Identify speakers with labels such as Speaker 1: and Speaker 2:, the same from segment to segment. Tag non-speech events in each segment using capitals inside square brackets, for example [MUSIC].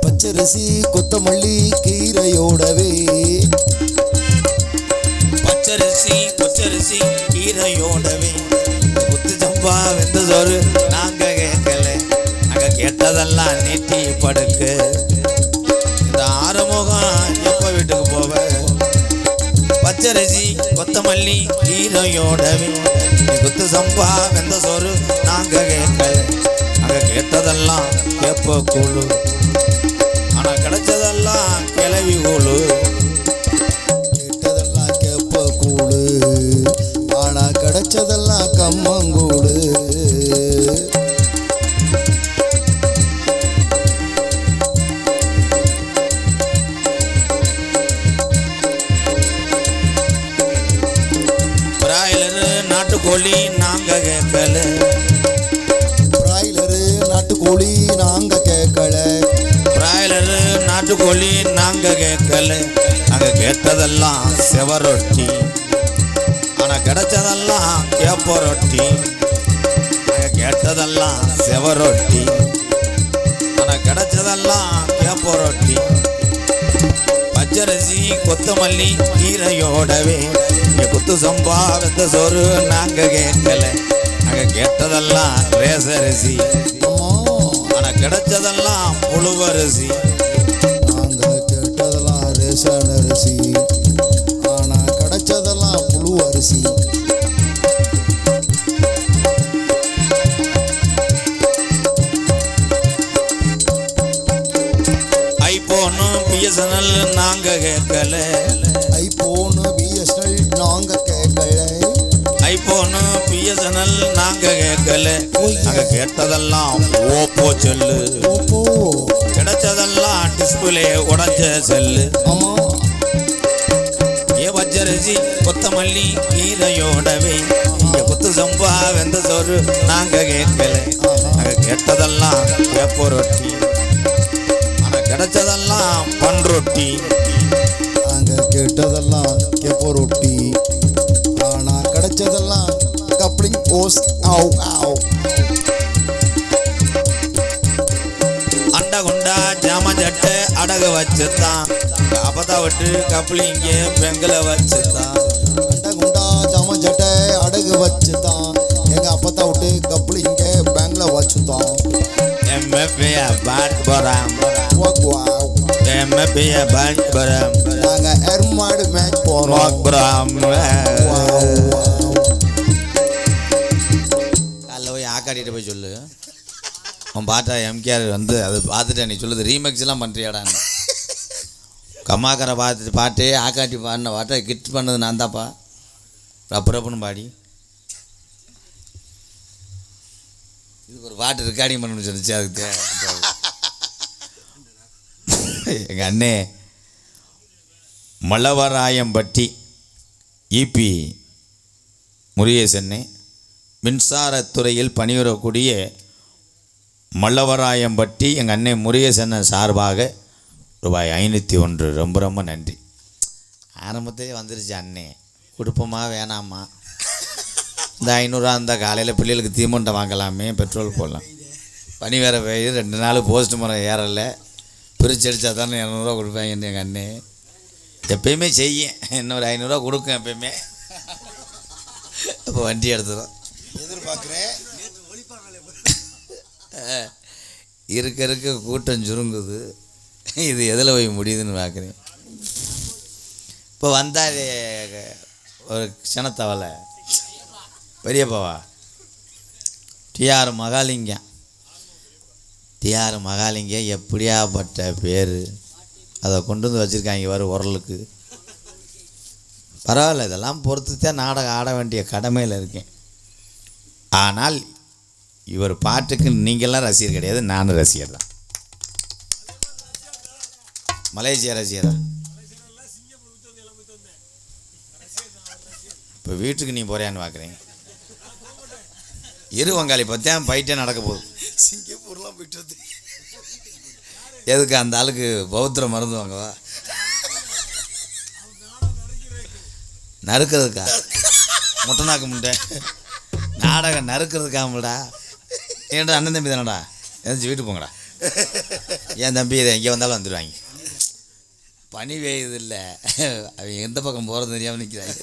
Speaker 1: பச்சரிசி கொத்தமல்லி
Speaker 2: கீரையோடவே.
Speaker 1: பச்சரிசி பச்சரிசி கீரையோடவே. குத்து சம்பா வெந்த சோறு நாங்க கேட்கல. நாங்க கேட்டதெல்லாம் நீட்டி படுக்க. இந்த ஆறுமுகம் எப்ப வீட்டுக்கு போவ? பச்சரிசி கொத்தமல்லி கீரையோடவே குத்து சம்பா வெந்த சோறு நாங்க கேட்கல. அங்க கேட்டதெல்லாம் கேப்ப கூழு. ஆனா கிடைச்சதெல்லாம் கிளவி கூழு. நாட்டுக்கோழி நாங்க கேட்கல.
Speaker 2: பிராய்லரு நாட்டுக்கோழி நாங்க கேட்கல.
Speaker 1: பிராய்லரு நாட்டுக்கோழி நாங்க கேட்கல. நாங்க கேட்டதெல்லாம் செவரொட்டி. ஆனா கிடைச்சதெல்லாம் கேப்ப ரொட்டி நாங்க கேட்டதெல்லாம் செவரொட்டி. ஆனா கிடைச்சதெல்லாம் கேப்ப ரொட்டி பச்சரிசி கொத்தமல்லி கீரையோடவே. இங்க குத்து சம்பா வெந்த சோறு நாங்க கேட்கல. நாங்க கேட்டதெல்லாம் ரேசரிசி. ஆனா கிடைச்சதெல்லாம் புழுவரிசி. கேட்கல.
Speaker 2: நாங்க
Speaker 1: கேட்டதெல்லாம் ஓப்போ செல்லு. கிடைச்சதெல்லாம் டிஸ்பிளே உடைஞ்ச செல்லு. ஏ பச்சரிசி கொத்தமல்லி கீரையோடவே. இங்க குத்து சம்பா வெந்த சோறு நாங்க கேட்கல. நாங்க கேட்டதெல்லாம் வேப்ப ரொட்டி ஆனா கிடைச்சதெல்லாம் பன் ரொட்டி
Speaker 2: நாங்க கேட்டதெல்லாம் கெப்போ ரொட்டி ஓஸ் ஆவ் ஆவ்
Speaker 1: அண்ட குண்டா ஜாம ஜட்டை அடகு வச்சுதான் அப்பதா விட்டு கப்ளிங்க பெங்கல வச்சுதான்
Speaker 2: அண்ட குண்டா ஜாம ஜட்டை அடகு வச்சுதான் எங்க அப்பத்தா விட்டு கப்ளிங்க பேங்க்ல வச்சுதான்
Speaker 1: எம்எஃபிய பாட்
Speaker 2: வாவ்
Speaker 1: எம்எஃபிய பாட் போறாம்
Speaker 2: நாங்க எருமாடு மேட்ச் போறோம்.
Speaker 1: போறாம் உன் பாட்டா எம்கேஆர் வந்து அது பார்த்துட்டு நீ சொல்லுது ரீமேக்ஸ்லாம் பண்ணுறியாடான்னு கம்மாக்கரை பார்த்துட்டு பாட்டு ஆக்காட்டி பாடின பாட்டை கிட் பண்ணது நான் தான்ப்பா ரப்பு ரப்புன்னு பாடி. இதுக்கு ஒரு பாட்டு ரெக்கார்டிங் பண்ணணும்னு சொல்லிச்சு அதுக்கு. எங்கள் அண்ணே மலவராயம்பட்டி இபி முருகேசன்னு மின்சாரத்துறையில் பணிபுரக்கூடிய மல்லவராயம்பட்டி எங்கள் அண்ணன் முருகேசன் சார்பாக ரூபாய் ஐநூற்றி ஒன்று. ரொம்ப ரொம்ப நன்றி. ஆரம்பத்திலே வந்துருச்சு அண்ணே. குடுப்பமாக வேணாமா? இந்த ஐநூறுரூவா இருந்தால் காலையில் பிள்ளைகளுக்கு தீமண்டை வாங்கலாமே பெட்ரோல் போடலாம். பனி வேறு பெய்யுது. ரெண்டு நாள் போஸ்ட் மரம் ஏறலை. பிரித்து அடித்தா தானே இரநூறுவா கொடுப்பேன் எங்கள் அண்ணே. எப்பயுமே செய்யும் இன்னொரு ஐநூறுரூவா கொடுக்கும் எப்பயுமே. இப்போ வண்டி எடுத்துடும்
Speaker 2: எதிர்பார்க்குறேன்.
Speaker 1: இருக்க இருக்க கூட்டம் சுருங்குது. இது எதில் போய் முடியுதுன்னு பார்க்குறேன் இப்போ வந்தால் ஒரு க்ஷணத்தவலை பெரியப்பாவா? டிஆர் மகாலிங்கம். டிஆர் மகாலிங்கம் எப்படியாப்பட்ட பேர்? அதை கொண்டு வந்து வச்சுருக்காங்க வர உரலுக்கு. பரவாயில்ல இதெல்லாம் பொறுத்து தான் நாடகம் ஆட வேண்டிய கடமையில் இருக்கேன். ஆனால் இவர் பாட்டுக்கு நீங்கள்லாம் ரசிகர் கிடையாது நானும் ரசிகர் தான். மலேசியா ரசிகரா? இப்போ வீட்டுக்கு நீ போறியான்னு பார்க்குறேன் இரு வங்காளி பற்றியான் பைட்டே நடக்க போகுது.
Speaker 2: சிங்கப்பூர்லாம் போயிட்டு
Speaker 1: எதுக்கு அந்த ஆளுக்கு பௌத்திர மருந்து வாங்கவா? நறுக்கிறதுக்கா? முட்டை நாக்கு முட்டை. நாடகம் நறுக்கிறதுக்காமடா ஏன்டா அண்ணன் தம்பி தானடா? எதாச்சும் வீட்டுக்கு போங்கடா. என் தம்பி இதை எங்கே வந்தாலும் வந்துடுவாங்க. பனி பெய்யுது இல்லை. அவங்க எந்த பக்கம் போகிறது தெரியாமல் நிற்கிறாங்க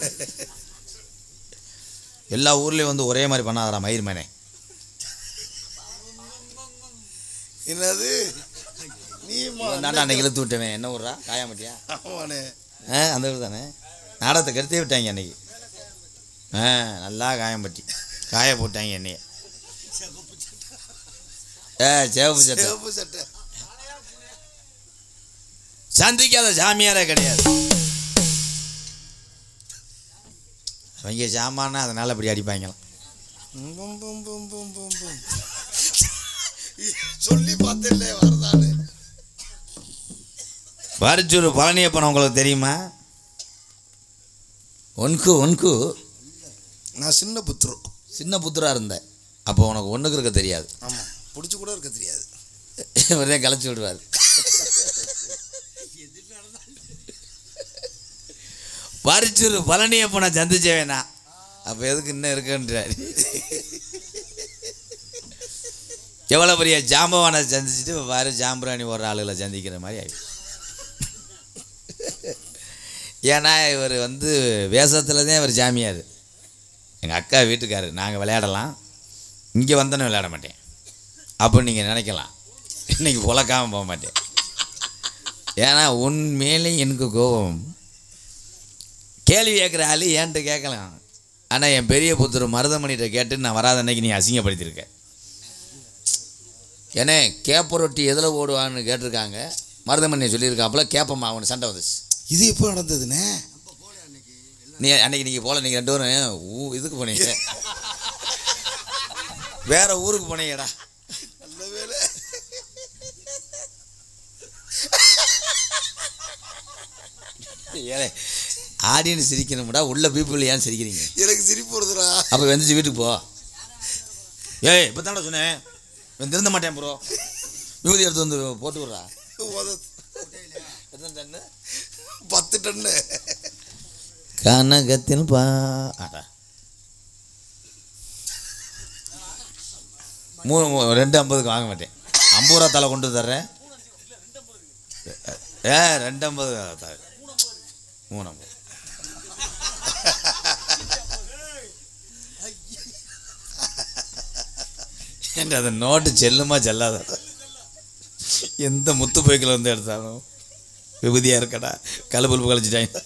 Speaker 1: எல்லா ஊர்லேயும் வந்து ஒரே மாதிரி பண்ணாதடா மயிர் மேனே.
Speaker 2: என்னது? நீ
Speaker 1: தாண்டா அன்னைக்கு இழுத்து விட்டவன். என்ன ஊர்றா காயாமட்டியா
Speaker 2: ஆமாண்ணே.
Speaker 1: ஆ அந்த ஊர் தானே? நாடகத்தை கெடுத்தே விட்டாங்க அன்னைக்கு. ஆ நல்லா காயம்பட்டி. காய போட்டாங்க என்னைய. சேவப்பு சட்டை.
Speaker 2: சிவப்பு சட்டை.
Speaker 1: சந்திக்காத சாமியாரே கிடையாது. அவங்க சாமானா அதனால இப்படி அடிப்பாங்களாம்.
Speaker 2: சொல்லி பார்த்தேன்ல வரதானு.
Speaker 1: வரிச்சூர் பழனியப்பன் உங்களுக்கு தெரியுமா? ஒன்கு ஒன்கு
Speaker 2: நான் சின்ன புத்ரு
Speaker 1: சின்ன புத்திரா இருந்தேன். அப்போ உனக்கு ஒன்றுக்கு இருக்க தெரியாது.
Speaker 2: ஆமாம் பிடிச்சி கூட இருக்க தெரியாது.
Speaker 1: இவரே கலைச்சி விடுவார். வரிச்சூர் பழனியப்பனை சந்திச்சவேனா. அப்போ எதுக்கு இன்னும் இருக்குன்றார். எவ்வளோ பெரிய ஜாம்பவானை சந்திச்சுட்டு வேறு ஜாம்பராணி ஒரு ஆளுகளை சந்திக்கிற மாதிரி ஆகி ஏன்னா இவர் வந்து வேஷத்தில் தான் இவர் ஜாமியார். எங்கள் அக்கா வீட்டுக்காரு. நாங்கள் விளையாடலாம். இங்கே வந்தோன்னே விளையாட மாட்டேன். அப்போ நீங்கள் நினைக்கலாம். இன்னைக்கு புழக்காமல் போக மாட்டேன். ஏன்னா உண்மையிலே எனக்கு கோபம். கேள்வி கேட்குற ஆள் ஏன்ட்டு கேட்கலாம். ஆனால் என் பெரிய புத்தர் மருதமணிகிட்ட கேட்டு நான் வராத அன்னைக்கு நீ அசிங்கப்படுத்தியிருக்க. ஏன்னே கேப்ப ரொட்டி எதில் ஓடுவான்னு கேட்டிருக்காங்க. மருதமணி சொல்லியிருக்காப்புல கேப்பம்மா அவனு சண்டை வந்துச்சு.
Speaker 2: இது எப்போ நடந்ததுண்ணே?
Speaker 1: நீ அன்னைக்கு நீங்கள் போகல நீங்கள் ரெண்டு பேரும் ஊ இதுக்கு போனீங்க. வேற ஊருக்கு போனீங்கடா
Speaker 2: நல்ல வேலை
Speaker 1: ஏலே. ஆடியன்ஸ் சிரிக்கணும்டா உள்ள பீப்புள் ஏன் சிரிக்கிறீங்க?
Speaker 2: எனக்கு சிரிப்பு வருதுடா
Speaker 1: அப்போ வெந்துச்சு வீட்டுக்கு போ. ஏய் இப்போ தானே சொன்னேன் திருந்த மாட்டேன் ப்ரோ விபூதி எடுத்து வந்து போட்டு விட்றா. எத்தனை டன்னு
Speaker 2: பத்து டன்னு.
Speaker 1: கனகத்தில் பா. மூணு ரெண்டு ஐம்பதுக்கு வாங்க மாட்டேன். ஐம்பது ரூபா தலை கொண்டு தர்றேன். ஏ ரெண்டு ஐம்பது தரேன். மூணு ஐம்பது ஏன்டா அந்த நோட்டு செல்லுமா செல்லாத எந்த முத்து பைக்கில் வந்து எடுத்தாலும் விபதியாக இருக்கடா. கழுபுல்பு கழிச்சிட்டாங்க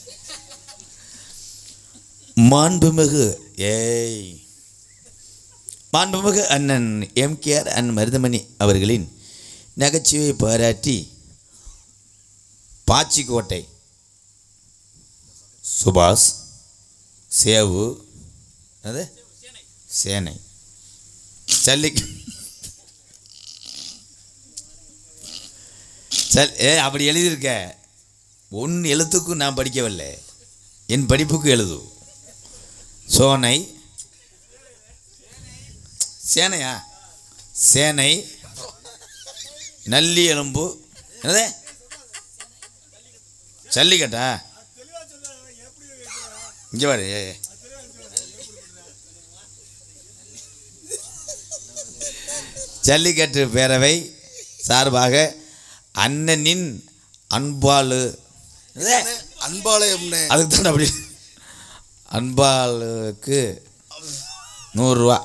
Speaker 1: மாண்புமிகு ஏய். மாண்புமிகு அண்ணன் எம்கேஆர் அண்ட் மருதமணி அவர்களின் நகைச்சுவை பாராட்டி பாச்சிக்கோட்டை சுபாஷ் சேவு அது சேனை. சல்லி. சல் ஏ அப்படி எழுதியிருக்க. உன் எழுத்துக்கும் நான் படிக்கவில்லை. என் படிப்புக்கு எழுது. சோனை. சேனையா? சேனை. நல்லி எலும்பு. என்னது? ஜல்லிக்கட்டா? இங்கே பாரு. ஜல்லிக்கட்டு பேரவை சார்பாக அண்ணனின் அன்பாளு என்னது?
Speaker 2: அன்பாளையம்னே
Speaker 1: அதுக்கு தான் அப்படி. அன்பாளுக்கு நூறுரூவா.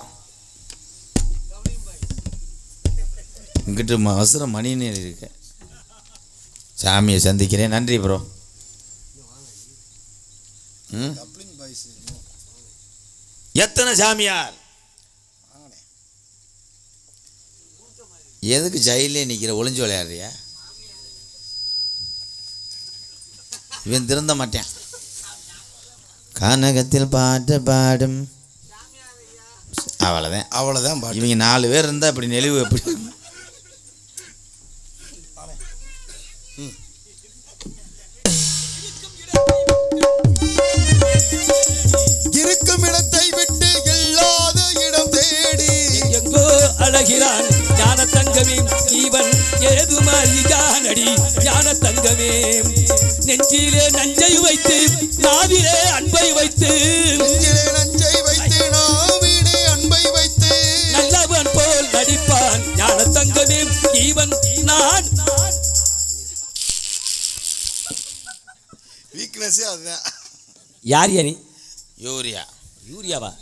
Speaker 1: இங்கிட்டு அவசரம் மணின்னு எழுதியிருக்கேன் சாமியை சந்திக்கிறேன். நன்றி ப்ரோ ம்? எத்தனை சாமியார்? எதுக்கு ஜெயிலே நிற்கிற ஒளிஞ்சு விளையாடுறியா? இவன் திருந்த மாட்டேன். கனகத்தில் பாட்டு பாடும். அவ்வளோதான்
Speaker 2: அவ்வளோதான்
Speaker 1: இவங்க நாலு பேர் இருந்தால் இப்படி நெளிவு எப்படி?
Speaker 3: தங்கமே இவன் ஏதுமறியானடி ஞான தங்கமே நெஞ்சிலே நஞ்சை வைத்து நாவிலே அன்பை வைத்து.
Speaker 2: நெஞ்சிலே நஞ்சை வைத்து நாவினே அன்பை வைத்து.
Speaker 3: நல்லவன் போல் நடிப்பான் நான்.
Speaker 2: வீக்னஸே அதுதான்.
Speaker 3: யார் யா நீ
Speaker 1: யூரியா
Speaker 3: யூரியாவா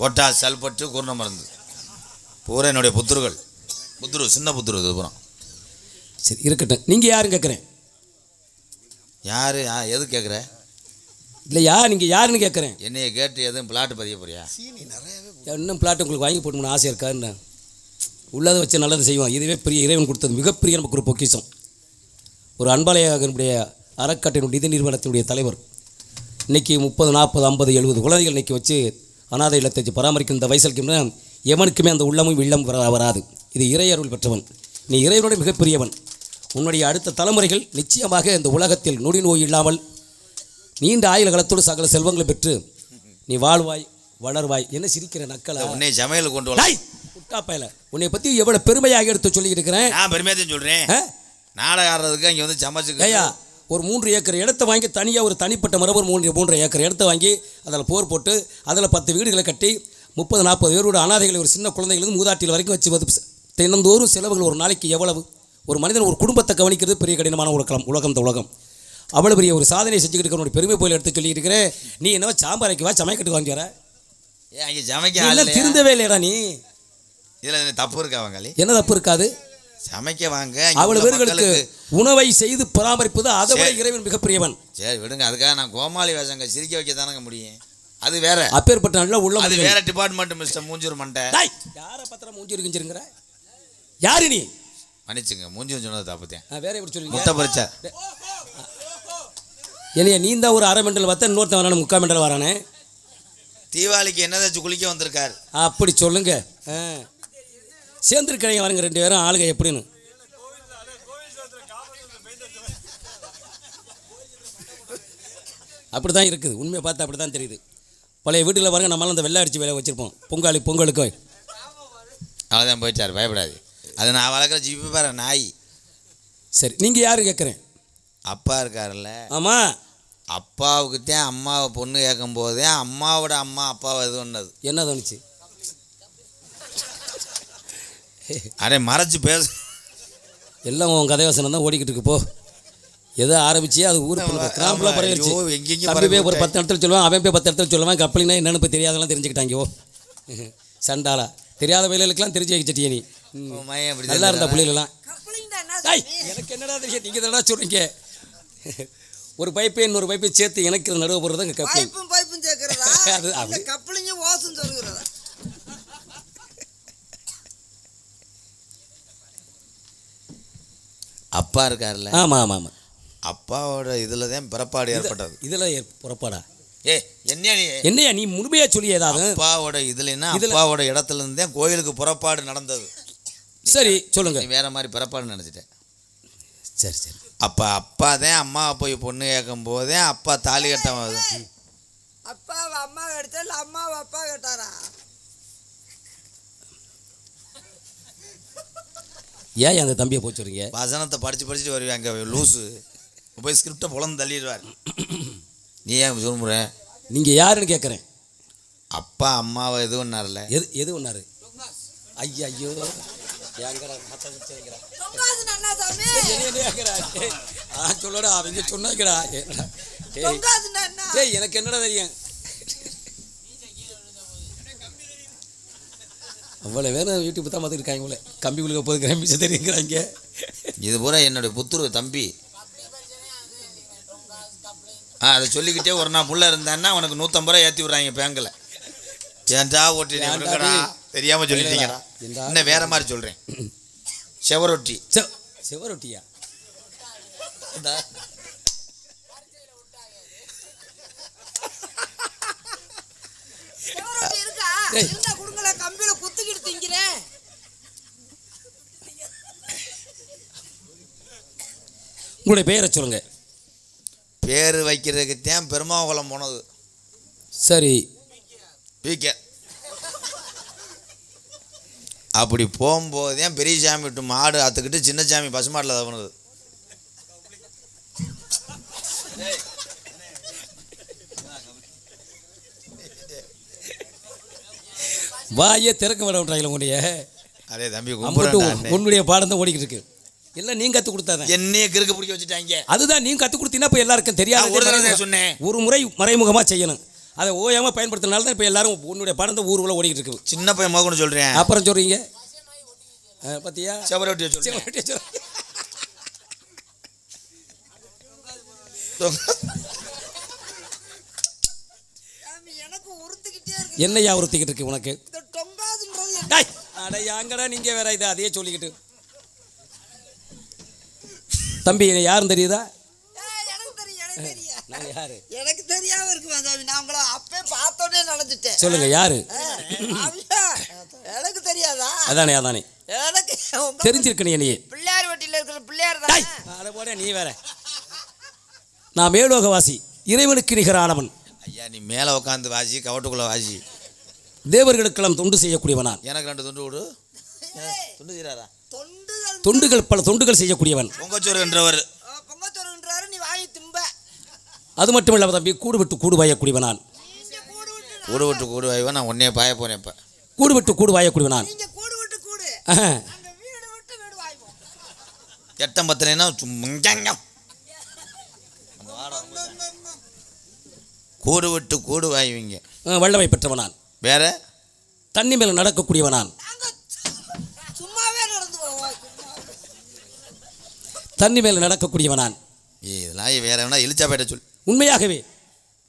Speaker 1: பொட்டாஸ் சல்பட்டு குருண மருந்து பூரா என்னுடைய புத்துருகள் புத்துரு சின்ன புத்துரு இது பூரா.
Speaker 3: சரி இருக்கட்டும். நீங்கள் யாரும் கேட்குறேன்
Speaker 1: யார்? யா எது கேட்குற
Speaker 3: இல்லையா? நீங்கள் யாருன்னு கேட்குறேன்
Speaker 1: என்னைய கேட்டு எதுவும் பிளாட் பதிய போறியா?
Speaker 2: சீனி நிறையவே
Speaker 3: இன்னும் பிளாட் உங்களுக்கு வாங்கி போடணும்னு ஆசை இருக்கான்னு உள்ளதை வச்சு நல்லது செய்வோம் இதுவே பெரிய இறைவன் கொடுத்தது மிகப்பெரிய நமக்கு ஒரு பொக்கிஷம். ஒரு அன்பாலயனுடைய அறக்கட்டளையினுடைய நிதி நிறுவனத்தினுடைய தலைவர். இன்னைக்கு முப்பது நாற்பது ஐம்பது எழுபது குழந்தைகள் இன்னைக்கு வச்சு அனாதை இல்லத்தை வச்சு பராமரிக்கும் இந்த வயசுக்கு எவனுக்குமே அந்த உள்ளமும் இல்லம் வர வராது. இது இறையருள் பெற்றவன். நீ இறைவனுடைய மிகப்பெரியவன். உன்னுடைய அடுத்த தலைமுறைகள் நிச்சயமாக இந்த உலகத்தில் நொடி நோய் இல்லாமல் நீண்ட ஆயுள் காலத்தோடு சகல செல்வங்களை பெற்று நீ வாழ்வாய் வளர்வாய். என்ன சிரிக்கிற நக்கலா?
Speaker 1: உன்னை சமையலுக்கு கொண்டு வர
Speaker 3: டேய் முட்டா பயல. உன்னை பற்றி எவ்வளோ பெருமையாக எடுத்து சொல்லிக்கிட்டு இருக்கிறேன்
Speaker 1: நான் பெருமையாக சொல்கிறேன்
Speaker 3: ஆ?
Speaker 1: நாடகம் ஆடுறதுக்கு இங்கே வந்து சமைச்சு
Speaker 3: ஏய்யா ஒரு மூன்று ஏக்கர் இடத்த வாங்கி தனியாக ஒரு தனிப்பட்ட முறை ஒரு மூன்று மூன்று ஏக்கர் இடத்த வாங்கி அதில் போர் போட்டு அதில் பத்து வீடுகளை கட்டி முப்பது நாற்பது பேரோட அனாதைகளை ஒரு சின்ன குழந்தைகளுக்கு மூதாட்டியில் வரைக்கும் வச்சு தினந்தோறும் செலவுகள் ஒரு நாளைக்கு எவ்வளவு? ஒரு மனிதன் ஒரு குடும்பத்தை கவனிக்கிறது பெரிய கடினமான உலகம் உலகம் இந்த உலகம். அவ்வளோ பெரிய ஒரு சாதனை செஞ்சுக்கிட்டு இருக்கிற ஒரு பெருமை போயில் எடுத்து சொல்லிட்டு இருக்கிறேன் நீ என்னவோ சாம்பாரைக்கு வா சமைக்கட்டுக்கு வாங்கி வர?
Speaker 1: ஏன் இங்கே சமைக்க?
Speaker 3: திருந்தவே இல்லையடா நீ?
Speaker 1: இதில் தப்பு இருக்கா வங்காளி
Speaker 3: என்ன தப்பு இருக்காது?
Speaker 1: சமைக்க வாங்க
Speaker 3: அவ்வளவு பேர்களுக்கு உணவை செய்து பராமரிப்பது அதை விட. இறைவன் மிகப்பெரியவன்.
Speaker 1: சரி விடுங்க. அதுக்காக நான் கோமாளி வேஷங்க சிரிக்க வைக்க தானங்க முடியும். அது வேற.
Speaker 3: அப்பேற்பட்ட நல்ல உள்ள
Speaker 1: அது வேற டிபார்ட்மெண்ட் மிஸ்டர் மூஞ்சூர் மண்டை.
Speaker 3: யார பத்திரம் மூஞ்சி இருக்குங்கிற யாரு நீ?
Speaker 1: மன்னிச்சுங்க மூஞ்சூர் சொன்னது தப்புத்தேன்.
Speaker 3: வேற எப்படி சொல்லுவீங்க?
Speaker 1: முட்டை பறிச்சார்
Speaker 3: என்னைய நீ தான் ஒரு அரை மெண்டல் பார்த்தா இன்னொருத்தன் வரானே முக்கால் மெண்டல் வரானே.
Speaker 1: தீபாவளிக்கு என்ன தச்சு குளிக்க வந்திருக்கார்?
Speaker 3: அப்படி சொல்லுங்க. சேர்ந்துருக்கிறீங்க வரங்க ரெண்டு பேரும் ஆளுங்க எப்படின்னு. அப்படி தான் இருக்குது. உண்மையை பார்த்தா அப்படி தான் தெரியுது. பழைய வீட்டில் பாருங்க நம்மளால அந்த வெள்ளை அடிச்சு வேலை வச்சுருப்போம். பொங்காளி பொங்கலுக்கு.
Speaker 1: அவ்வளோதான் போயிட்டார் பயப்படாது அது நான் வளர்க்குற ஜிபி பாரு நாய்.
Speaker 3: சரி நீங்கள் யாரு கேட்குறேன்
Speaker 1: அப்பா இருக்காருல்ல.
Speaker 3: ஆமாம்
Speaker 1: அப்பாவுக்கு தான் அம்மாவை பொண்ணு கேட்கும் போதே அம்மாவோட அம்மா அப்பாவை இது பண்ணது.
Speaker 3: என்ன தோணுச்சு?
Speaker 1: அடே மறைச்சு பேச.
Speaker 3: எல்லாம் உன் கதைவசனம் தான் ஓடிக்கிட்டு இருக்கு போ. எதோ ஆரம்பிச்சியே அது கிராம்பில்
Speaker 1: ஆமா,
Speaker 3: பரவிடுச்சு தம்பி போய் ஒரு பத்து இடத்துல சொல்லுவான் அவன் போய் பத்து இடத்துல சொல்லுவான் கப்பலினா என்னன்னு போய் தெரியாதெல்லாம் தெரிஞ்சுக்கிட்டாங்க ஓ. [LAUGHS] சண்டாலா தெரியாத வயலுக்கெல்லாம் தெரிஞ்சு வச்சுட்டிய நீ. நல்லா இருந்தா டேய் எனக்கு என்னடா தெரியும் நீங்கள் என்னடா சொல்கிறீங்க ஒரு பைப்பை இன்னொரு பைப்பை சேர்த்து எனக்கு நடுவு போடுறது அங்கே கப்பலிங்.
Speaker 4: பைப்பும் பைப்பும் சேர்க்கிறதா? [LAUGHS]
Speaker 3: அது அப்படி.
Speaker 4: கப்பலிங்க ஓசும் சொல்கிறதா
Speaker 1: அப்பா இருக்காருல்ல?
Speaker 3: ஆமாம் ஆமாம் ஆமாம்
Speaker 1: அப்பாவோட இதில் தான் பிறப்பாடு ஏற்பட்டது.
Speaker 3: இதில் புறப்பாடா?
Speaker 1: ஏ என்ன நீ?
Speaker 3: என்னையா? நீ முழுமையாக சொல்லி ஏதாவது?
Speaker 1: அப்பாவோட இதுலன்னா
Speaker 3: இதுல-
Speaker 1: அப்பாவோட இடத்துல இருந்தே கோயிலுக்கு புறப்பாடு நடந்தது.
Speaker 3: சரி சொல்லுங்க.
Speaker 1: நீ வேற மாதிரி பிறப்பாடு நினச்சிட்டேன்.
Speaker 3: சரி சரி.
Speaker 1: அப்போ அப்பா தான் அம்மாவை போய் பொண்ணு கேட்கும் போதே அப்பா தாலி கட்ட
Speaker 4: அப்பாவை அம்மா எடுத்தா இல்ல அம்மாவை அப்பா கேட்டாரா?
Speaker 3: ஏன் அந்த தம்பியை போச்சுறீங்க
Speaker 1: வசனத்தை படித்து படிச்சுட்டு வருவாங்க லூஸு போய் ஸ்கிரிப்டை புலந்து தள்ளிடுவார். நீ ஏன் சொல்லுற
Speaker 3: நீங்கள் யாருன்னு கேட்குறேன்
Speaker 1: அப்பா அம்மாவை இது பண்ணார்ல
Speaker 3: எது எது ஒன்றாரு ஐயா ஐயோ சொல்லடா அவங்க சொன்னாங்கடா. ஏய்
Speaker 4: தொங்காசு அண்ணா.
Speaker 3: ஏய் எனக்கு என்னடா தெரியும்? அவ்வளோ வேணும் யூடியூப் தான் பார்த்துட்டு இருக்காங்க போல. கம்பி உள்ள போது கிளம்பி தெரியுங்கிறாங்க.
Speaker 1: இது பூரா என்னுடைய புத்துரு தம்பி. ஆ அதை சொல்லிக்கிட்டே ஒரு நாள் புள்ள இருந்தான்னா உனக்கு நூற்றம்பது ரூபா ஏற்றி விட்றாங்க பேங்கில். ஏன்டா ஓட்டி சொல்லிட்டீங்கடா.
Speaker 3: ஏன்டா?
Speaker 1: இன்னும் வேற மாதிரி சொல்கிறேன் செவரொட்டி.
Speaker 3: செவரொட்டியா?
Speaker 4: கம்பியில குத்திக்கிட்டு திங்கிறேன்.
Speaker 3: உங்களுடைய பெயரை சொல்லுங்க.
Speaker 1: பேர் வைக்கிறதுக்கு தான் பெருமாகுளம் போனது.
Speaker 3: சரி.
Speaker 1: வீக்க அப்படி போகும்போதே பெரிய சாமி விட்டு மாடு அத்துக்கிட்டு சின்ன சாமி பசுமாட்டில் தவணுது
Speaker 3: வாயே திறக்க விட விட்றாங்களே உங்களுடைய
Speaker 1: அதே தம்பி
Speaker 3: உன்னுடைய பாடம் தான் ஓடிக்கிட்டு இருக்கு. எல்லாம் நீ கற்றுக் கொடுத்தாதான்
Speaker 1: என்னையே கிறுக்கு பிடிக்க வச்சுட்டாங்க.
Speaker 3: அதுதான் நீ கற்றுக் கொடுத்தீங்கன்னா இப்போ எல்லாருக்கும் தெரியாது
Speaker 1: ஒரு சொன்னேன்.
Speaker 3: ஒரு முறை மறைமுகமாக செய்யணும். அதை ஓயாமல் பயன்படுத்தினால தான் இப்போ எல்லாரும் உன்னுடைய பாடம் தான் ஊருக்குள்ள ஓடிக்கிட்டு இருக்குது
Speaker 1: சின்ன பையன் முதல்ல சொல்றேன்.
Speaker 3: அப்புறம் சொல்கிறீங்க பார்த்தியா
Speaker 1: செவரொட்டியை
Speaker 4: உறுத்துக்கிட்டே இருக்கு
Speaker 3: என்னையா உறுத்திக்கிட்டு இருக்கு உனக்கு? அட யாங்கடா நீங்கள் வேற இதை அதையே சொல்லிக்கிட்டு. தம்பி யாரும் தெரியுதா
Speaker 4: ஏய், எனக்கு தெரியும் எனக்கு தெரியும்
Speaker 3: நான் யாரு?
Speaker 4: எனக்கு தெரியாம இருக்குமா சாமி? நான் உங்களை அப்பே பார்த்தோன்னே நினைச்சிட்டேன்
Speaker 3: சொல்லுங்க யாரு?
Speaker 4: எனக்கு தெரியாதா?
Speaker 3: அதானே அதானே.
Speaker 4: எனக்கு உங்க
Speaker 3: தெரிஞ்சிருக்க நீ
Speaker 4: பிள்ளையார் வட்டியில் இருக்கிற பிள்ளையார்
Speaker 3: டாய்
Speaker 4: தானே
Speaker 3: அட போட நீ வேற. நான் மேலோகவாசி இறைவனுக்கு நிகரானவன்
Speaker 1: ஐயா நீ மேலே உட்காந்து வாசி கவட்டுக்குள்ளே வாசி.
Speaker 3: தேவர்களுக்கெல்லாம் தொண்டு செய்யக்கூடியவன் நான்
Speaker 1: எனக்கு ரெண்டு துண்டு விடு துண்டு தீராதா
Speaker 4: தொண்டுகள்
Speaker 3: தொண்டுகள் பல தொண்டுகள் செய்யக்கூடியவன்.
Speaker 4: வாங்கி திம்ப
Speaker 3: அது மட்டும் இல்லாமல் தம்பி கூடு விட்டு கூடு வாயக்கூடியவன் நான்
Speaker 4: கூடு விட்டு
Speaker 1: கூடு விட்டு கூடு வாய்வா நான் உன்னையே பாய போறேன் இப்போ.
Speaker 3: கூடு விட்டு கூடு வாயக்கூடியவன் நான்
Speaker 4: நீங்க கூடு விட்டு கூடு.
Speaker 3: ஆஹா.
Speaker 4: நாங்க வீடு விட்டு வீடு வாய்ப்போம்
Speaker 1: எட்டம் பத்தலைன்னா கூடு விட்டு கூடு வாய்வீங்க
Speaker 3: வல்லமை பெற்றவன் நான்
Speaker 1: வேற?
Speaker 3: தண்ணி மேல நடக்கக்கூடியவன் நான்
Speaker 4: நாங்க சும்மாவே நடந்து போவோம் சும்மா.
Speaker 3: தண்ணி மேல நடக்கக்கூடியவன் நான்
Speaker 1: ஏய், இதெல்லாம் வேற வேணா இழிச்சாப்பேட்டை சொல்
Speaker 3: உண்மையாகவே.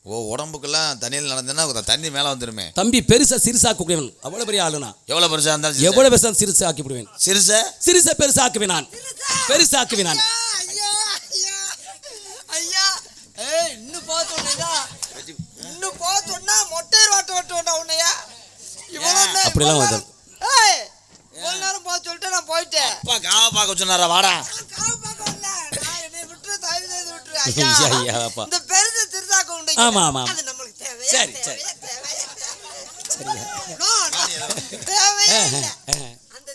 Speaker 1: ஓ உடம்புக்கெல்லாம் தண்ணியில் நடந்தேன்னா தண்ணி மேலே வந்துடுமே
Speaker 3: தம்பி பெருசா சிறுசாக்கக்கூடியவன். அவ்வளவு பெரிய ஆளுனா.
Speaker 1: எவ்வளோ பெருசாக இருந்தாலும் சரி.
Speaker 3: எவ்வளவு பெருசா சிறுசாக்கி விடுவேன்
Speaker 1: சிறுசை?
Speaker 3: சிறுசா பெருசாக்குவேன் நான். பெருசாக்குவேன் நான்.
Speaker 4: ஐயா ஐயா ஐயா. ஏய் இன்னும் சொன்னீங்க இன்னும் போக சொன்னா மொட்டை வாட்ட வட்டு வேண்டா உன்னையா?
Speaker 3: அப்படிலாம் வந்து-
Speaker 4: நேரம்- போக சொல்லிட்டு நான் போயிட்டேன்.
Speaker 1: அப்பா காவ பார்க்க சொன்னாரா? வாடா.
Speaker 4: நான் காவு பார்க்க வரல. நான் என்னை விட்டுரு, தயவு செய்து விட்டுரு. [LAUGHS]
Speaker 3: ஐயா,
Speaker 4: ஐயா,
Speaker 3: ஐயா, அப்பா.
Speaker 4: இந்த பெருசு சிறுசாக்க.
Speaker 3: ஆமா, ஆமா.
Speaker 4: அது நம்மளுக்கு தேவையா?
Speaker 3: சரி?
Speaker 4: தேவையா?
Speaker 3: சரியா.
Speaker 4: தேவையே. அந்த.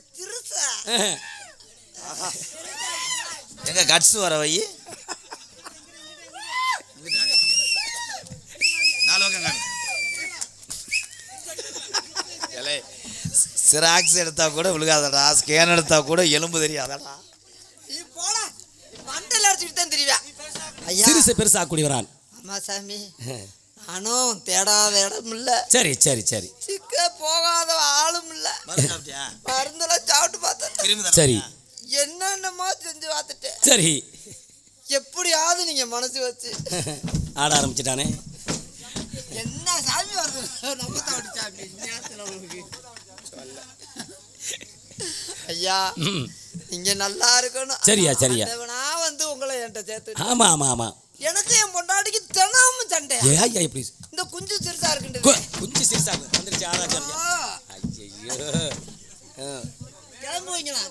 Speaker 1: எங்க கட்ஸ் வர வை சிராக்ஸ் எடுத்தா கூட விழுகாதடா ஸ்கேன் எடுத்தா கூட எலும்பு தெரியாதடா
Speaker 4: நீ போடா. மண்டையில அடிச்சுட்டு தான் திரிவா. ஐயா
Speaker 3: சிறுசு பெருசாக்கக்கூடியவன் நான்
Speaker 4: ஆமா சாமி. நானும் தேடாத இடம் இல்ல
Speaker 3: சரி சரி சரி.
Speaker 4: சிக்க போகாத ஆளும் இல்ல மருந்தெல்லாம் சாப்பிட்டு பார்த்தேன்
Speaker 3: சரி.
Speaker 4: என்னென்னமோ செஞ்சு பார்த்துட்டேன்
Speaker 3: சரி.
Speaker 4: எப்படியாவது நீங்க மனசு வச்சு.
Speaker 3: ஆட ஆரம்பிச்சிட்டானே.
Speaker 4: என்ன சாமி வருது? நம்ம தவிர சாமி ஐயா. நீங்க நல்லா இருக்கணும்.
Speaker 3: சரியா, சரியா.
Speaker 4: வந்து உங்களை என்கிட்ட சேர்த்து
Speaker 3: ஆமா ஆமா ஆமா.
Speaker 4: எனக்கு என் பொண்டாட்டிக்கு தினமும் சண்டை.
Speaker 3: ஏ ஐயா இப்படி
Speaker 4: இந்த குஞ்சு சிறுசா இருக்குன்றது.
Speaker 3: குஞ்சு சிறுசாக்கு வந்துருச்சு ஆராய்ச்சி ஐயோ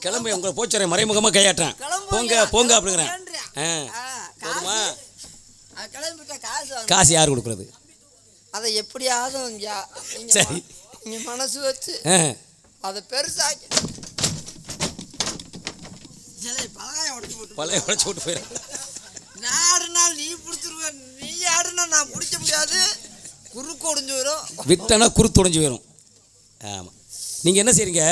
Speaker 3: கிளம்பு உங்களை போச்சுறேன் மறைமுகமாக கையாட்டுறேன்? போங்க போங்க அப்படிங்கிறேன். ஆ போதுமா?
Speaker 4: காசு?
Speaker 3: யார் கொடுக்குறது?
Speaker 4: அதை எப்படியாவது
Speaker 3: சரி.
Speaker 4: நீங்க மனசு வச்சு அதை பெருசாக்கி.
Speaker 3: பழைய உடச்சு விட்டு போயிடுறேன்
Speaker 4: நான் ஆடுனால் நீ பிடிச்சிருவ நீ ஆடுனா நான் பிடிக்க முடியாது. குறுக்கு ஒடிஞ்சு வரும்
Speaker 3: விட்டனா குருத்து உடைஞ்சு போயிடும் ஆமாம் நீங்கள் என்ன செய்றீங்க.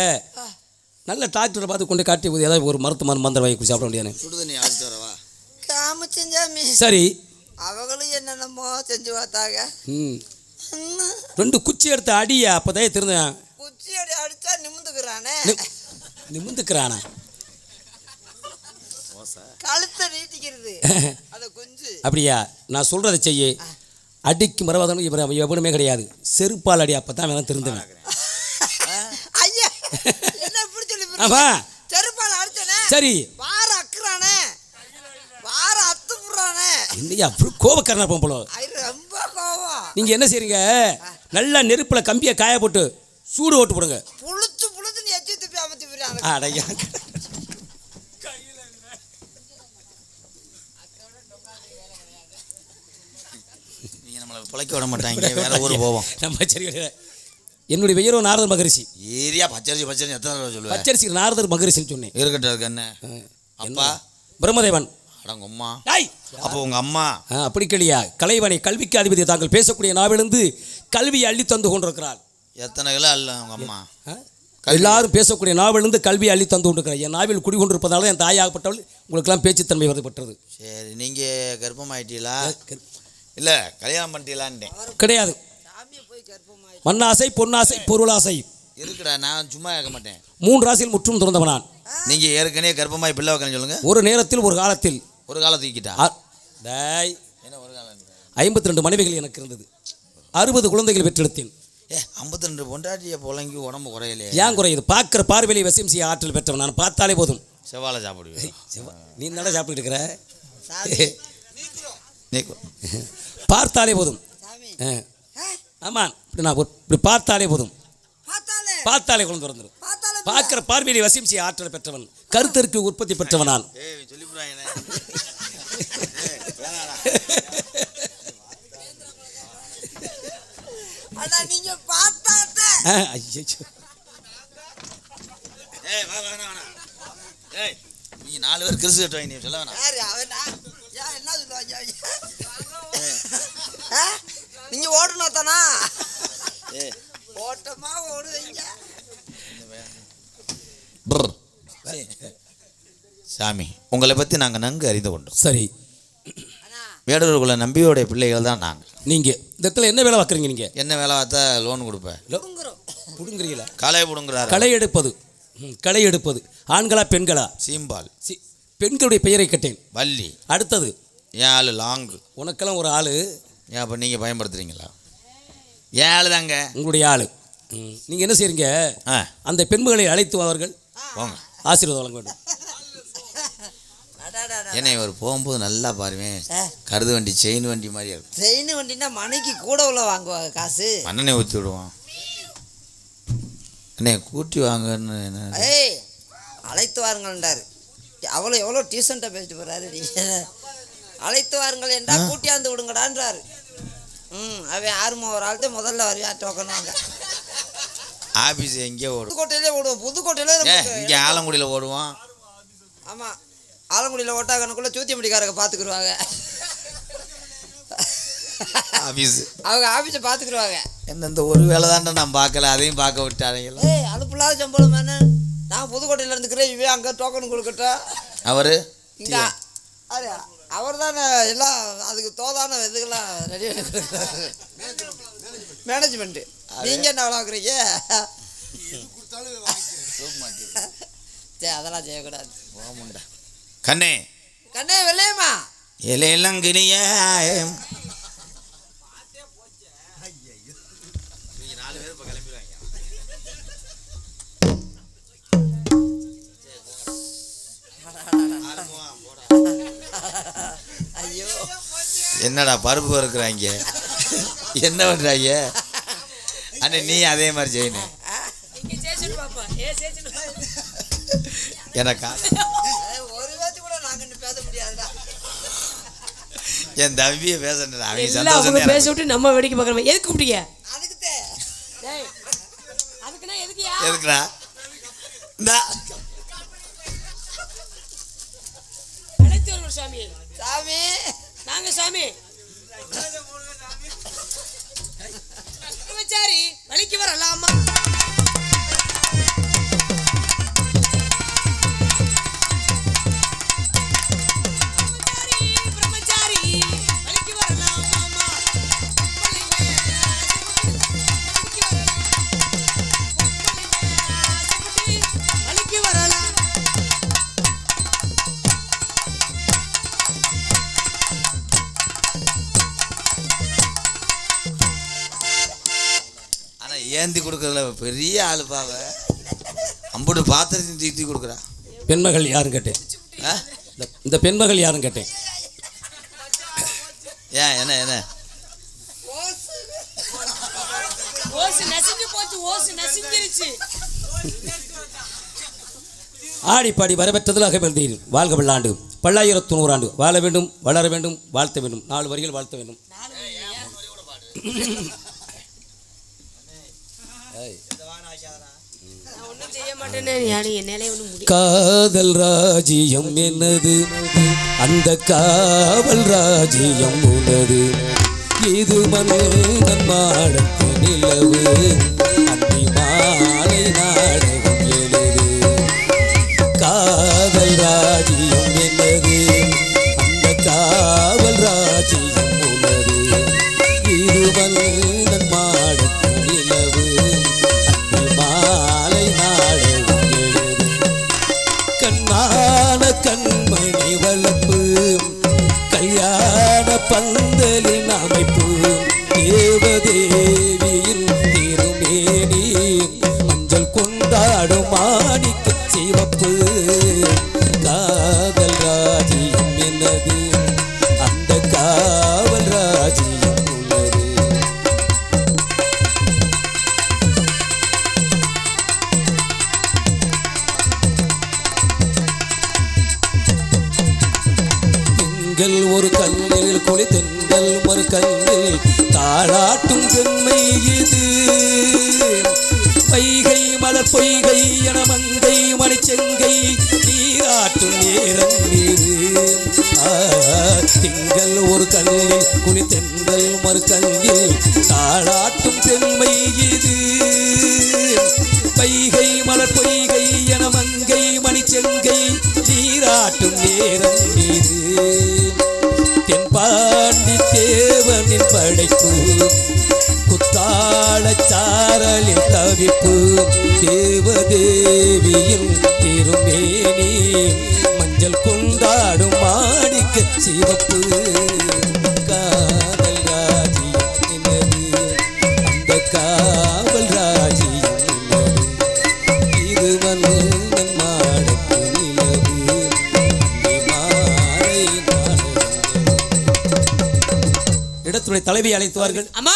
Speaker 3: நல்ல டாக்டரை பார்த்து கொண்டு காட்டி ஏதாவது ஒரு மருத்துவ மருந்து மந்திரம் வாங்கி சாப்பிட முடியாது
Speaker 1: சுடுதண்ணி அழைச்சிட்டு வரவா
Speaker 4: காமிச்சஞ்சாமி.
Speaker 3: சரி.
Speaker 4: அவங்களும் என்னென்னமோ செஞ்சு பார்த்தாங்க.
Speaker 3: ம். ரெண்டு குச்சி எடுத்து அடியா? அப்போதான் திருந்தேன்
Speaker 4: குச்சி அடி அடிச்சா நிமிந்துக்கிறானே.
Speaker 3: நிமிந்துக்கிறானா?
Speaker 4: கழுத்தை நீட்டிக்கிறது. [LAUGHS] அதை குஞ்சு.
Speaker 3: அப்படியா? நான் சொல்கிறத செய்யு. அடிக்கு மரவாதம் இவன் எவனுமே கிடையாது. செருப்பால் அடி அப்போ தான் வேணால் திருந்துவேன்
Speaker 4: ஐயா என்ன இப்படி சொல்லி
Speaker 3: ஆமா.
Speaker 4: செருப்பால் அடிச்சனே
Speaker 3: சரி.
Speaker 4: வார அக்குறானே. வார அத்து புடுறானே.
Speaker 3: என்னையா அவ்வளோ கோபக்காரனா இருப்போம் போல.
Speaker 4: ரொம்ப
Speaker 3: நீங்கள் என்ன செய்றீங்க? நல்லா நெருப்பில் கம்பியை காய போட்டு சூடு ஓட்டு போடுங்க.
Speaker 4: புளிச்சு புளிச்சு எச்சி துப்பி அமைச்சு போயிடாங்க
Speaker 3: அடையா
Speaker 1: நீங்க நம்மளை பிழைக்க விட மாட்டாங்க. [LAUGHS] வேற ஊர் போவோம்.
Speaker 3: நம்ம சரி. என்னுடைய பெயரோ நாரதர் மகரிஷி.
Speaker 1: ஏரியா பச்சரிசி பச்சரிசி எத்தனை தடவை சொல்லுவேன்
Speaker 3: பச்சரிசி நாரதர் மகரிஷின்னு சொன்னேன்.
Speaker 1: இருக்கட்டும் அதுக்கு என்ன? அப்பா?
Speaker 3: பிரம்மதேவன்.
Speaker 1: அடங்க அம்மா.
Speaker 3: டாய்!
Speaker 1: அப்போ உங்க அம்மா?
Speaker 3: அப்படி கிடையா கலைவனை கல்விக்கு அதிபதி தாங்கள் பேசக்கூடிய நாவிலிருந்து கல்வியை அள்ளி தந்து கொண்டிருக்கிறாள்.
Speaker 1: எத்தனை கிலோ அல்ல உங்க அம்மா?
Speaker 3: எல்லாரும் பேசக்கூடிய நாவிலிருந்து கல்வியை அள்ளி தந்து கொண்டிருக்கிறேன் என் நாவில் குடிகொண்டிருப்பதால என் தாயாகப்பட்டவள் உங்களுக்கெல்லாம் பேச்சுத்தன்மை வருது
Speaker 1: சரி நீங்கள் கர்ப்பமாயிட்டீங்களா இல்லை கல்யாணம் பண்ணிட்டீங்களான்ட்டேன்.
Speaker 3: கிடையாது. மண்ணாசை பொன்னாசை பொருளாசை.
Speaker 1: இருக்குடா நான் சும்மா கேட்க மாட்டேன்.
Speaker 3: மூன்று ராசியில் முற்றும் துறந்தவன் நான்.
Speaker 1: நீங்கள் ஏற்கனவே கர்ப்பமாய் பிள்ளை வைக்கணும் சொல்லுங்கள்
Speaker 3: ஒரு நேரத்தில் ஒரு காலத்தில்.
Speaker 1: ஒரு காலம் தூக்கிட்டா?
Speaker 3: அ- டேய்.
Speaker 1: என்ன ஒரு காலம்?
Speaker 3: ஐம்பத்தி ரெண்டு மனைவிகள் எனக்கு இருந்தது. அறுபது குழந்தைகள் பெற்றெடுத்தேன்.
Speaker 1: ஏ ஐம்பத்தி ரெண்டு பொண்டாட்டியை புழங்கி உடம்பு குறையலையே.
Speaker 3: ஏன் குறையுது? பார்க்குற பார்வையை வசியம் செய்ய ஆற்றல் பெற்றவன் நான். பார்த்தாலே போதும்.
Speaker 1: செவ்வாழை சாப்பிடுவேன்
Speaker 3: செவ்வா- நீ நல்லா சாப்பிட்டுட்டு இருக்கிற?
Speaker 1: நீ
Speaker 3: பார்த்தாலே போதும். ஆமாம் இப்படி நான் இப்படி பார்த்தாலே போதும்.
Speaker 4: பார்த்தாலே.
Speaker 3: குழந்தை
Speaker 4: பார்த்தாலே
Speaker 3: பார்க்குற பார்வையை வசியம் செய்ய ஆற்றல் பெற்றவன். கருத்தருக்கு உற்பத்தி பெற்றவன் நான்
Speaker 1: ஏய் சொல்லிவிடுவாங்க [LAUGHS]
Speaker 4: ஆனா நீங்க
Speaker 1: நாலு பேர் கிறிஸ்து கட்டுவாங்க நீ சொல்ல வேணாம்.
Speaker 4: நீங்க ஓடணும் தானா
Speaker 1: ஏய்
Speaker 4: ஓட்டமா ஓடுவீங்க.
Speaker 1: சாமி உங்களை பற்றி நாங்கள் நன்கு அறிந்து கொண்டோம்.
Speaker 3: சரி.
Speaker 1: வேடூருக்குள்ள நம்பியோடைய பிள்ளைகள் தான் நாங்கள்
Speaker 3: நீங்கள் இந்த இடத்துல என்ன வேலை பார்க்குறீங்க நீங்கள்
Speaker 1: என்ன வேலை பார்த்தா லோன் கொடுப்பேன்.
Speaker 3: புடுங்குறீங்களா?
Speaker 1: களை பிடுங்குறாரு.
Speaker 3: களை எடுப்பது. ம், களை எடுப்பது. ஆண்களா பெண்களா?
Speaker 1: சீம்பால்.
Speaker 3: சி பெண்களுடைய பெயரை கேட்டேன்.
Speaker 1: வள்ளி.
Speaker 3: அடுத்தது.
Speaker 1: ஏன் ஆள் லாங்கு.
Speaker 3: உனக்கெல்லாம் ஒரு ஆள்.
Speaker 1: ஏன் அப்போ நீங்கள் பயன்படுத்துறீங்களா? ஏன் ஆள் தாங்க
Speaker 3: உங்களுடைய ஆள். நீங்கள் என்ன செய்றீங்க?
Speaker 1: ஆ.
Speaker 3: அந்த பெண்மகளை அழைத்து அவர்கள்.
Speaker 1: போங்க.
Speaker 3: ஆசீர்வாதம் வழங்க வேண்டும்.
Speaker 1: ஏன்னா இவர் போகும்போது நல்லா பாருவேன். கருது வண்டி செயின் வண்டி மாதிரி இருக்கும்.
Speaker 4: செயின் வண்டினா மணிக்கு கூட உள்ள வாங்குவாங்க காசு.
Speaker 1: மண்ணெண்ணெய் ஊற்றி விடுவான். அண்ணே கூட்டி வாங்கன்னு என்ன?
Speaker 4: ஏய் அழைத்து வாருங்கள்ன்றாரு அவ்வளோ எவ்வளோ டீசெண்டாக பேசிட்டு போகிறாரு அழைத்து வாருங்கள் என்றா கூட்டியாந்து விடுங்கடான்றாரு ம் அவன் ஆறுமா ஒரு ஆள்கிட்ட முதல்ல வருவான் டோக்கன் வாங்க
Speaker 1: ஆஃபீஸ் எங்கேயோ ஓடும்?
Speaker 4: புதுக்கோட்டையிலே ஓடுவோம் புதுக்கோட்டையிலே
Speaker 1: இங்கே ஆலங்குடியில் ஓடுவோம்.
Speaker 4: ஆமாம் ஆலங்குடியில் ஓட்டாக்கணுக்குள்ளே சூத்தியம்படிக்காரங்க பார்த்துக்குருவாங்க
Speaker 1: ஆஃபீஸ்
Speaker 4: அவங்க ஆஃபீஸை பார்த்துக்குருவாங்க
Speaker 1: என்ன இந்த ஒரு வேலை தான்டா நான் பார்க்கல அதையும் பார்க்க விட்டாருங்களா?
Speaker 4: ஏய் அலுப்புலாத சம்பளம் தானே நான் புதுக்கோட்டையில் இருந்துக்கிறேன் இவன் அங்கே டோக்கன் கொடுக்கட்டும்
Speaker 1: அவர்?
Speaker 4: இங்கே அவர் தானே எல்லாம் அதுக்கு தோதான இதுக்கெல்லாம் ரெடி பண்ணி கொடுக்குறாரு மேனேஜ்மெண்ட்டு நீங்கள் என்ன விளாக்குறீங்க சரி அதெல்லாம் செய்யக்கூடாது.
Speaker 1: கண்ணே.
Speaker 4: கண்ணே வெள்ளையம்மா.
Speaker 1: இலையெல்லாம் கிணிய
Speaker 4: ஐயோ
Speaker 1: என்னடா பருப்பு வறுக்குறாங்க? என்ன பண்ணுறாங்க அண்ணே நீ அதே மாதிரி செய்யணும் எனக்கா? என் தம்பியை பேசணும் அவங்க சந்தோஷம்
Speaker 5: பேச விட்டு நம்ம வேடிக்கை பார்க்குறோம் எதுக்கு கூப்பிட்டீங்க?
Speaker 4: அதுக்கு
Speaker 1: ஆளு பாவ அம்புட்டு பாத்திரத்தையும் தூக்கி கொடுக்குறா.
Speaker 3: பெண்மகள் யாரும் கேட்டேன்? இந்த- பெண்மகள் யாரும் கேட்டேன்.
Speaker 1: ஏன் என்ன என்ன?
Speaker 5: ஓசு நசிஞ்சு போச்சு ஓசு நசிஞ்சிருச்சு
Speaker 3: ஆடி பாடி வரவேற்றதில் அகமந்தீர் வாழ்க வெள்ளாண்டு பல்லாயிரத்து நூறாண்டு. வாழ வேண்டும் வளர வேண்டும் வாழ்த்த வேண்டும். நாலு வரிகள் வாழ்த்த வேண்டும்
Speaker 5: ஒன்றும் செய்ய மாட்டேன்னு யாரு என்னாலே ஒன்றும் முடியும்
Speaker 3: காதல் ராஜ்யம் என்னது? அந்த காவல் ராஜ்யம் உனது. இது மன்னன் மாடத்து நிலவு. கொண்டாடும் தென்பாண்டி தேவனின் படைப்பு குத்தாள சாரலின் தவிப்பு தேவதேவியின் திருமேனி மஞ்சள் கொண்டாடும் மாடிக்க சிவப்பு. தலைவி அழைத்துவார்கள்.
Speaker 5: அம்மா